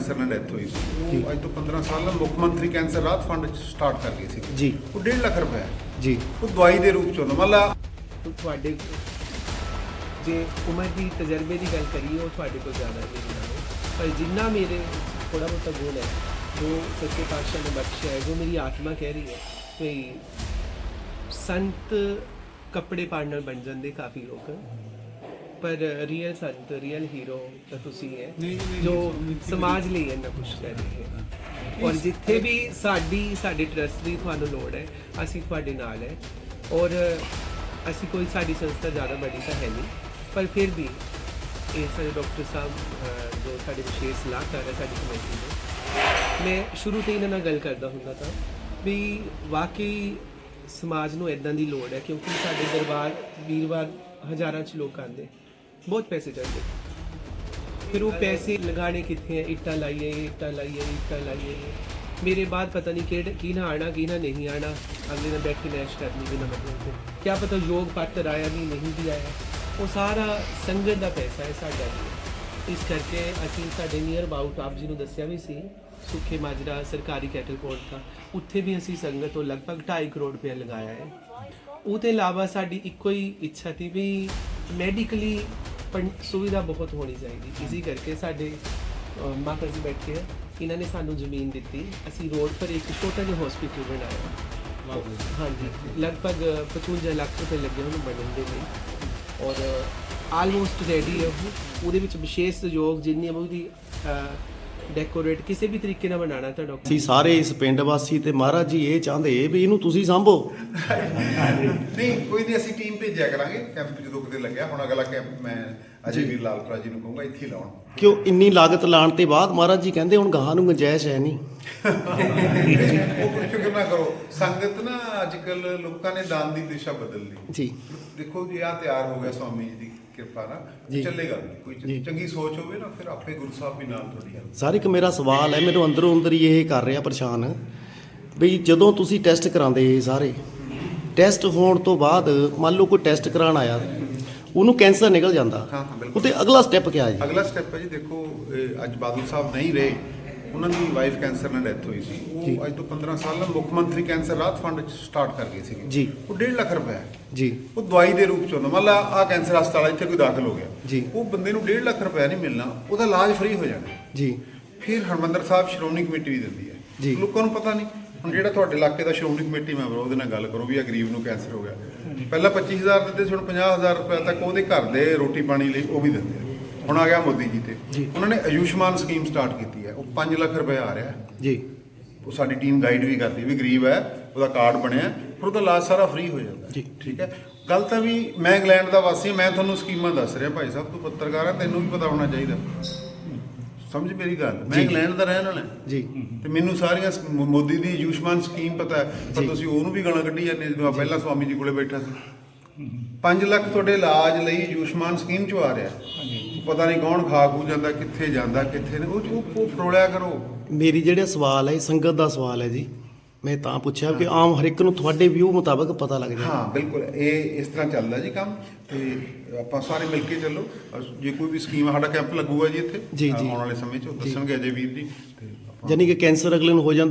Cancer ਨਾਲ death ਹੋਈ ਸੀ। ਉਹ ਅੱਜ ਤੋਂ 15 ਸਾਲ ਨਾਲ ਮੁੱਖ ਮੰਤਰੀ ਕੈਂਸਰ ਰਾਹਤ ਫੰਡ ਚ ਸਟਾਰਟ ਕਰ ਗਏ ਸੀ। ਜੀ। ਉਹ 1.5 ਲੱਖ ਰੁਪਏ। ਜੀ। ਉਹ ਦਵਾਈ ਦੇ ਰੂਪ ਚ ਹੁੰਦਾ ਮਤਲਬ ਤੁਹਾਡੇ ਜੇ ਉਮਰ ਦੀ ਤਜਰਬੇ ਦੀ ਗੱਲ ਕਰੀਏ ਉਹ ਤੁਹਾਡੇ ਕੋਲ ਜ਼ਿਆਦਾ ਹੈ ਪਰ ਜਿੰਨਾ ਮੇਰੇ ਥੋੜਾ ਬਹੁਤਾ ਗੁਣ ਹੈ ਜੋ ਸੱਚੇ ਪਾਤਸ਼ਾਹ ਨੇ ਬਖਸ਼ਿਆ ਹੈ ਜੋ ਮੇਰੀ ਆਤਮਾ ਕਹਿ ਰਹੀ ਹੈ ਕਿ ਸੰਤ ਕੱਪੜੇ ਨਾਲ ਬਣ ਜਾਂਦੇ ਕਾਫੀ ਲੋਕ। ਪਰ ਰੀਅਲ ਸੰਤ ਰੀਅਲ ਹੀਰੋ ਤਾਂ ਤੁਸੀਂ ਹੈ ਜੋ ਸਮਾਜ ਲਈ ਇੰਨਾ ਕੁਝ ਕਰ ਰਹੇ ਹੈ। ਔਰ ਜਿੱਥੇ ਵੀ ਸਾਡੀ ਸਾਡੇ ਟਰਸਟ ਦੀ ਤੁਹਾਨੂੰ ਲੋੜ ਹੈ ਅਸੀਂ ਤੁਹਾਡੇ ਨਾਲ ਹੈ। ਔਰ ਅਸੀਂ ਕੋਈ ਸਾਡੀ ਸੰਸਥਾ ਜ਼ਿਆਦਾ ਵੱਡੀ ਤਾਂ ਹੈ ਨਹੀਂ ਪਰ ਫਿਰ ਵੀ ਇਹ ਸਾਡੇ ਡਾਕਟਰ ਸਾਹਿਬ ਜੋ ਸਾਡੇ ਵਿਸ਼ੇਸ਼ ਸਲਾਹਕਾਰ ਹੈ ਸਾਡੀ ਕਮੇਟੀ ਦੇ। ਮੈਂ ਸ਼ੁਰੂ ਤੋਂ ਹੀ ਇਹਨਾਂ ਨਾਲ ਗੱਲ ਕਰਦਾ ਹੁੰਦਾ ਤਾਂ ਵੀ ਵਾਕਈ ਸਮਾਜ ਨੂੰ ਇਦਾਂ ਦੀ ਲੋੜ ਹੈ ਕਿਉਂਕਿ ਸਾਡੇ ਦਰਬਾਰ ਵੀਰਵਾਰ ਹਜ਼ਾਰਾਂ ਚ ਲੋਕ ਆਉਂਦੇ। ਬਹੁਤ ਪੈਸੇ ਜਾਂਦੇ ਫਿਰ ਉਹ ਪੈਸੇ ਲਗਾਣੇ ਕਿੱਥੇ ਹੈ ਇੱਟਾਂ ਲਾਈਏ ਇੱਟਾਂ ਲਾਈਏ ਇੱਟਾਂ ਲਾਈਏ। ਮੇਰੇ ਬਾਅਦ ਪਤਾ ਨਹੀਂ ਕਿਹੜੇ ਕੀ ਨਾ ਆਣਾ ਕੀ ਨਾ ਨਹੀਂ ਆਣਾ ਅਗਲੇ ਨੇ ਬੈਠ ਕੇ ਨੈਸ਼ ਕਰਨੀ ਬਿਨਾ ਮਤਲਬ ਤੋਂ। ਕੀ ਪਤਾ ਯੋਗ ਪਾਤਰ ਆਇਆ ਵੀ ਨਹੀਂ ਵੀ ਆਇਆ। ਉਹ ਸਾਰਾ ਸੰਗਤ ਦਾ ਪੈਸਾ ਹੈ ਸਾਡਾ ਇਸ ਕਰਕੇ ਅਸੀਂ ਸਾਡੇ ਨੀਅਰ ਅਬਾਊਟ ਆਪ ਜੀ ਨੂੰ ਦੱਸਿਆ ਵੀ ਸੀ, ਸੁੱਖੇ ਮਾਜਰਾ ਸਰਕਾਰੀ ਕੈਟਲ ਕੋਰਟ ਦਾ। ਉੱਥੇ ਵੀ ਅਸੀਂ ਸੰਗਤ ਤੋਂ ਲਗਭਗ 2.5 ਕਰੋੜ ਰੁਪਏ ਲਗਾਇਆ ਹੈ। ਉਹ ਉਹਦੇ ਇਲਾਵਾ ਸਾਡੀ ਇੱਕੋ ਹੀ ਇੱਛਾ ਸੀ ਵੀ ਮੈਡੀਕਲੀ ਸੁਵਿਧਾ ਬਹੁਤ ਹੋਣੀ ਚਾਹੀਦੀ। ਇਸੇ ਕਰਕੇ ਸਾਡੇ ਅਹ, ਮਾਤਾ ਜੀ ਬੈਠੇ ਹੈ ਇਹਨਾਂ ਨੇ ਸਾਨੂੰ ਜ਼ਮੀਨ ਦਿੱਤੀ। ਅਸੀਂ ਰੋਡ ਪਰ ਇੱਕ ਛੋਟਾ ਜਿਹਾ ਹਸਪੀਟਲ ਬਣਾਇਆ। ਹਾਂਜੀ। ਲਗਭਗ 55 ਲੱਖ ਰੁਪਏ ਲੱਗੇ ਉਹਨੂੰ ਬਣਨ ਦੇ ਲਈ। ਔਰ ਆਲਮੋਸਟ ਰੈਡੀ ਹੈ ਉਹ। ਉਹਦੇ ਵਿੱਚ ਵਿਸ਼ੇਸ਼ ਸਹਿਯੋਗ ਜਿੰਨੀ ਉਹਦੀ ਡੈਕੋਰੇਟ ਕਿਸੇ ਵੀ ਤਰੀਕੇ ਨਾਲ ਬਣਾਉਣਾ ਤਾਂ ਡਾਕਟਰ ਅਸੀਂ ਸਾਰੇ ਇਸ ਪਿੰਡ ਵਾਸੀ ਤੇ ਮਹਾਰਾਜ ਜੀ ਇਹ ਚਾਹੁੰਦੇ ਵੀ ਇਹਨੂੰ ਤੁਸੀਂ ਸੰਭੋ। ਨਹੀਂ ਕੋਈ ਨਹੀਂ ਅਸੀਂ ਟੀਮ ਭੇਜਿਆ ਕਰਾਂਗੇ ਕੈਂਪ ਜਦੋਂ ਕਿਤੇ ਲੱਗਿਆ। ਹੁਣ ਅਗਲਾ ਕੈਂਪ ਮੈਂ ਅਜੇ ਵੀਰ ਲਾਲਪੁਰਾ ਜੀ ਨੂੰ ਕਹੂੰਗਾ ਇੱਥੇ ਹੀ ਲਾਉਣ। ਕਿਉਂ? ਇੰਨੀ ਲਾਗਤ ਲਾਣ ਤੇ ਬਾਅਦ ਮਹਾਰਾਜ ਜੀ ਕਹਿੰਦੇ ਹੁਣ ਗਾਹਾਂ ਨੂੰ ਗੁੰਜਾਇਸ਼ ਹੈ ਨਹੀਂ। ਉਹ ਕੋਈ ਫਿਕਰ ਨਾ ਕਰੋ। ਸੰਗਤ ਨਾ ਅੱਜ ਕੱਲ ਲੋਕਾਂ ਨੇ ਦਾਨ ਦੀ ਦਿਸ਼ਾ ਬਦਲ ਲਈ ਜੀ। ਦੇਖੋ ਜੀ ਆ ਤਿਆਰ ਹੋ ਗਿਆ ਸਵਾਮੀ ਜੀ ਦੀ ਕਿਰਪਾ ਨਾਲ। ਚੱਲੇਗਾ ਵੀ। ਕੋਈ। ਚੰਗੀ ਸੋਚ ਹੋਵੇ ਨਾ ਫਿਰ ਆਪੇ ਗੁਰੂ ਸਾਹਿਬ ਵੀ ਨਾਲ ਤੁਹਾਡੀ ਸਰ ਇੱਕ ਮੇਰਾ ਸਵਾਲ ਹੈ ਮੈਨੂੰ ਅੰਦਰੋਂ ਅੰਦਰ ਹੀ ਇਹ ਕਰ ਰਿਹਾ ਪਰੇਸ਼ਾਨ। ਵੀ ਜਦੋਂ ਤੁਸੀਂ ਟੈਸਟ ਕਰਾਉਂਦੇ ਸਾਰੇ ਟੈਸਟ ਹੋਣ ਤੋਂ ਬਾਅਦ ਮੰਨ ਲਓ ਕੋਈ ਟੈਸਟ ਕਰਾਉਣ ਆਇਆ ਉਹਨੂੰ ਕੈਂਸਰ ਨਿਕਲ ਜਾਂਦਾ ਹਾਂ, ਹਾਂ, ਬਿਲਕੁਲ। ਉਹਤੇ ਅਗਲਾ ਸਟੈਪ ਕੀ ਹੈ ਜੀ ਅਗਲਾ ਸਟੈਪ ਹੈ ਜੀ ਦੇਖੋ ਇਹ ਅੱਜ ਬਾਦਲ ਸਾਹਿਬ ਨਹੀਂ ਰਹੇ ਉਹਨਾਂ ਦੀ ਵਾਈਫ ਕੈਂਸਰ ਨਾਲ ਡੈਥ ਹੋਈ ਸੀ। ਉਹ ਅੱਜ ਤੋਂ 15 ਸਾਲ ਨਾਲ ਮੁੱਖ ਮੰਤਰੀ ਕੈਂਸਰ ਰਾਹਤ ਫੰਡ ਚ ਸਟਾਰਟ ਕਰ ਗਏ ਸੀਗੇ ਜੀ। ਉਹ 1.5 ਲੱਖ ਰੁਪਏ। ਜੀ ਉਹ ਦਵਾਈ ਦੇ ਰੂਪ ਚ ਹੁੰਦਾ ਮੰਨ ਲਾ ਆ ਕੈਂਸਰ ਹਸਪਤਾਲ ਇੱਥੇ ਕੋਈ ਦਾਖਲ ਹੋ ਗਿਆ ਜੀ। ਉਹ ਬੰਦੇ ਨੂੰ 1.5 ਲੱਖ ਰੁਪਏ ਨਹੀਂ ਮਿਲਣਾ ਉਹਦਾ ਇਲਾਜ ਫ੍ਰੀ ਹੋ ਜਾਣਾ ਜੀ ਫਿਰ ਹਰਮੰਦਰ ਸਾਹਿਬ ਸ਼੍ਰੋਮਣੀ ਕਮੇਟੀ ਵੀ ਦਿੰਦੀ ਹੈ ਜੀ। ਲੋਕਾਂ ਨੂੰ ਪਤਾ ਨਹੀਂ ਹੁਣ ਜਿਹੜਾ ਤੁਹਾਡੇ ਇਲਾਕੇ ਦਾ ਸ਼੍ਰੋਮਣੀ ਕਮੇਟੀ ਮੈਂਬਰ ਉਹਦੇ ਨਾਲ ਗੱਲ ਕਰੋ ਵੀ ਆ ਗਰੀਬ ਨੂੰ ਕੈਂਸਰ ਹੋ ਗਿਆ। ਪਹਿਲਾਂ 25000 ਦਿੰਦੇ ਸੀ ਹੁਣ 50000 ਰੁਪਏ ਤੱਕ ਉਹਦੇ ਘਰ ਦੇ ਰੋਟੀ ਪਾਣੀ ਲਈ ਉਹ ਵੀ ਦਿੰਦੇ ਆ। ਹੁਣ ਆ ਗਿਆ ਮੋਦੀ ਜੀ ਤੇ। ਉਹਨਾਂ ਨੇ ਆਯੁਸ਼ਮਾਨ ਸਕੀਮ ਸਟਾਰਟ ਕੀਤੀ ਹੈ। ਉਹ 5 ਲੱਖ ਰੁਪਏ ਆ ਰਿਹਾ। ਜੀ। ਉਹ ਸਾਡੀ ਟੀਮ ਗਾਈਡ ਵੀ ਕਰਦੀ ਵੀ ਗਰੀਬ ਹੈ ਉਹਦਾ ਕਾਰਡ ਬਣਿਆ ਫਿਰ ਉਹਦਾ ਇਲਾਜ ਸਾਰਾ ਫ੍ਰੀ ਹੋ ਜਾਂਦਾ। ਜੀ। ਠੀਕ ਹੈ? ਗੱਲ ਤਾਂ ਵੀ ਮੈਂ ਇੰਗਲੈਂਡ ਦਾ ਵਾਸੀ ਹਾਂ, ਮੈਂ ਤੁਹਾਨੂੰ ਸਕੀਮਾਂ ਦੱਸ ਰਿਹਾ ਭਾਈ ਸਾਹਿਬ ਤੂੰ ਪੱਤਰਕਾਰ ਹੈ ਤੈਨੂੰ ਵੀ ਪਤਾ ਹੋਣਾ ਚਾਹੀਦਾ। ਸਮਝ ਮੇਰੀ ਗੱਲ? ਮੈਂ। ਇੰਗਲੈਂਡ ਦਾ ਰਹਿਣ ਵਾਲਾ। ਜੀ। ਤੇ ਮੈਨੂੰ ਸਾਰੀਆਂ ਸ- ਮੋ- ਮੋਦੀ ਦੀ ਆਯੁਸ਼ਮਾਨ ਸਕੀਮ ਪਤਾ ਹੈ ਪਰ। ਤੁਸੀਂ ਉਹਨੂੰ ਵੀ ਗਾਲਾਂ ਕੱਢੀ ਜਾਂਦੇ ਜਦੋਂ ਪਹਿਲਾਂ ਸਵਾਮੀ ਜੀ ਕੋਲੇ ਬੈਠਾ ਸੀ। 5 ਲੱਖ ਤੁਹਾਡੇ ਇਲਾਜ ਲਈ ਆਯੁਸ਼ਮਾਨ ਸਕੀਮ ਚ ਆ ਰਿਹਾ। ਪਤਾ ਨਹੀਂ ਕੌਣ ਖਾ ਖੂ ਜਾਂਦਾ ਕਿੱਥੇ ਜਾਂਦਾ ਕਿੱਥੇ ਨਹੀਂ। ਉਹ ਉਹ- ਉਹ ਫਰੋਲਿਆ ਕਰੋ। ਮੇਰੀ ਜਿਹੜਾ ਸਵਾਲ ਹੈ ਇਹ ਸੰਗਤ ਦਾ ਸਵਾਲ ਹੈ ਜੀ। ਮੈਂ ਤਾਂ ਪੁੱਛਿਆ ਕਿ ਆਮ ਹਰ ਇੱਕ ਨੂੰ ਤੁਹਾਡੇ ਵਿਊ ਮੁਤਾਬਕ ਪਤਾ ਲੱਗ ਜਾਏ। ਹਾਂ ਬਿਲਕੁਲ। ਇਹ ਇਸ ਤਰ੍ਹਾਂ ਚੱਲਦਾ ਜੀ ਕੰਮ ਤੇ ਆਪਾਂ ਸਾਰੇ ਮਿਲ ਕੇ ਚੱਲੋ। ਜੇ ਕੋਈ ਵੀ ਸਕੀਮ ਸਾਡਾ ਕੈਂਪ ਲੱਗੂਗਾ ਜੀ ਇੱਥੇ। ਆਉਣ ਵਾਲੇ ਸਮੇਂ 'ਚ ਦੱਸਣਗੇ ਅਜੇ ਵੀਰ ਜੀ। ਤੇ ਯਾਨੀ ਕਿ ਕੈਂਸਰ ਅਗਲੇ ਨੂੰ ਹੋ ਜਾਂਦਾ।